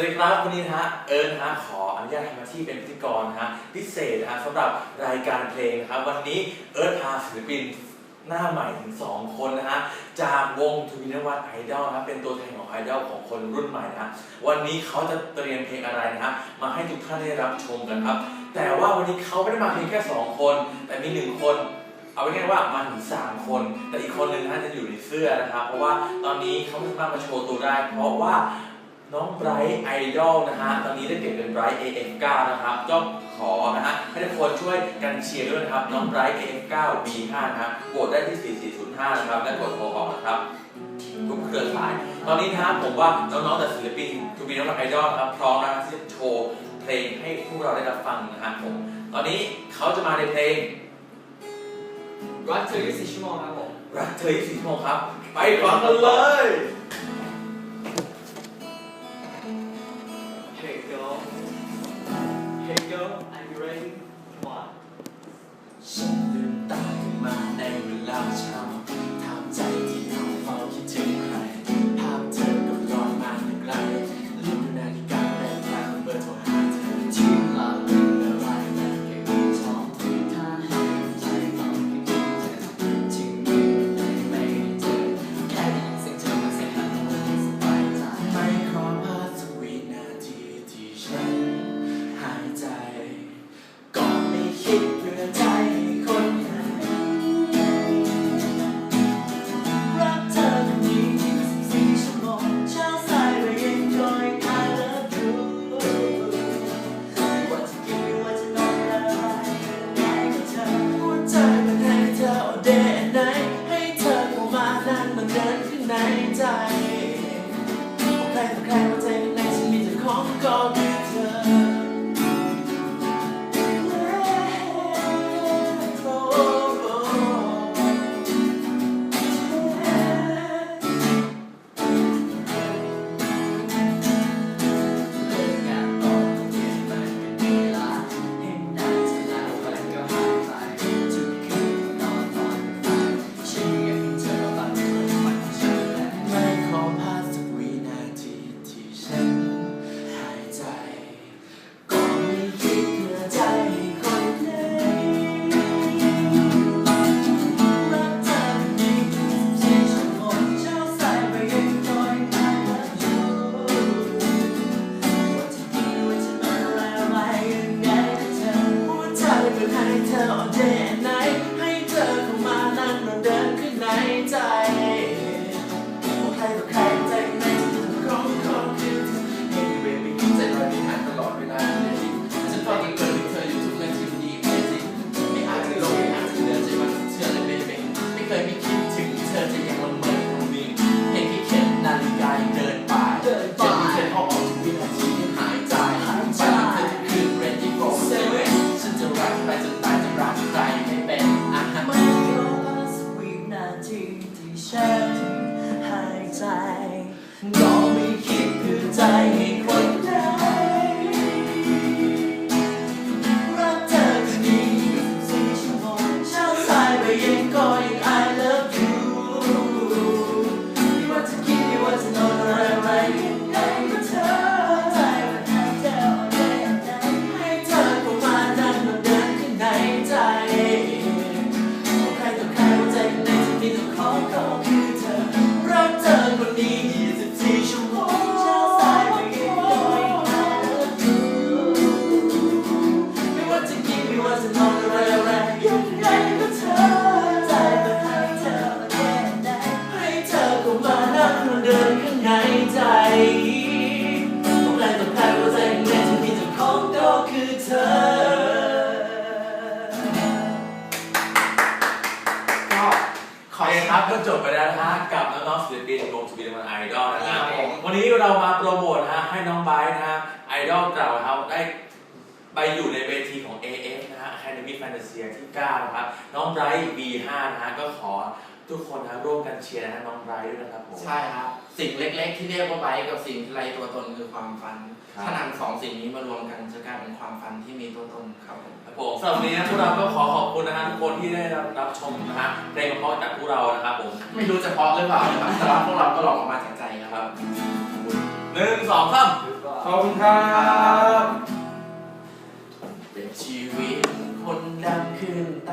วัสดีครับวันนี้นะฮะเอิร์ธนฮะขออนุญาตทำหน้าที่เป็นพิธีกรนะฮะพิเศษนะฮะสำหรับรายการเพลงนะครับวันนี้เอิร์ธพาศิลปินหน้าใหม่ถึง 2 คนนะฮะจากวงทูวินวัตไอดอลนะเป็นตัวแทนของไอดอลของคนรุ่นใหม่นะวันนี้เขาจะเตรียมเพลงอะไรนะฮะมาให้ทุกท่านได้รับชมกันครับ แต่ว่าวันนี้เขาไม่ได้มาเพียงแค่ 2 คน แต่มีหนึ่งคนเอาไว้ง่ายว่ามาถึง3คน แต่อีกคนหนึ่งนะฮะจะอยู่ในเสื้อนะครับเพราะว่าตอนนี้เขาไม่สามารถมาโชว์ตัวได้ เพราะว่า น้องไบรท์ไอดอลนะฮะ ตอนนี้ได้เปลี่ยนเป็นไบรท์ AF9 นะครับ ก็ขอนะฮะ ให้ทุกคนช่วยกันเชียร์ด้วยนะครับ น้องไบรท์ AF9 B5 นะฮะโหวตได้ที่ 4405 นะครับ และกดโทรออกนะครับ ทุกเครือข่าย ตอนนี้นะฮะผมว่าน้องๆแต่ศิลปินทูบีน้องไอดอลนะครับ พร้อมนะครับที่จะโชว์เพลงให้พวกเราได้รับฟังนะฮะผม ตอนนี้เขาจะมาในเพลงรักเธอ24ชั่วโมงครับผมรักเธอ24ชั่วโมงครับ ไปฟังกันเลย ในใจ ครับก็จบไปแล้วนะฮะกับน้องๆศิลปินวงทูบีมันไอดอลนะฮะวันนี้เรามาโปรโมทนะฮะให้น้องไบร์ทนะฮะไอดอลเก่านะครับได้ไปอยู่ในเวทีของ AF นะฮะ Academy Fantasia ที่ 9 นะครับ น้องไบรท์ B5 นะฮะก็ขอทุกคนนะร่วมกันเชียร์นะฮะน้องไบรท์ด้วยนะครับผม ใช่ครับ สิ่งเล็กๆ ที่เรียกว่าไบค์กับสิ่งที่ไรตัวตนคือความฝัน ครับ ถ้านำสองสิ่งนี้มารวมกันจะกลายเป็น ความฝันที่มีตัวตนครับผมครับผมสำหรับวันนี้นะพวกเราก็ขอขอบคุณนะฮะทุกคนที่ได้รับรับชมนะฮะเพลงเพราะๆจากพวกเรานะครับผมไม่รู้จะเพราะหรือเปล่านะครับแต่ว่าพวกเราก็ลองออกมาจากใจครับครับขอบคุณหนึ่งสองสาม Goodbye. ขอบคุณครับ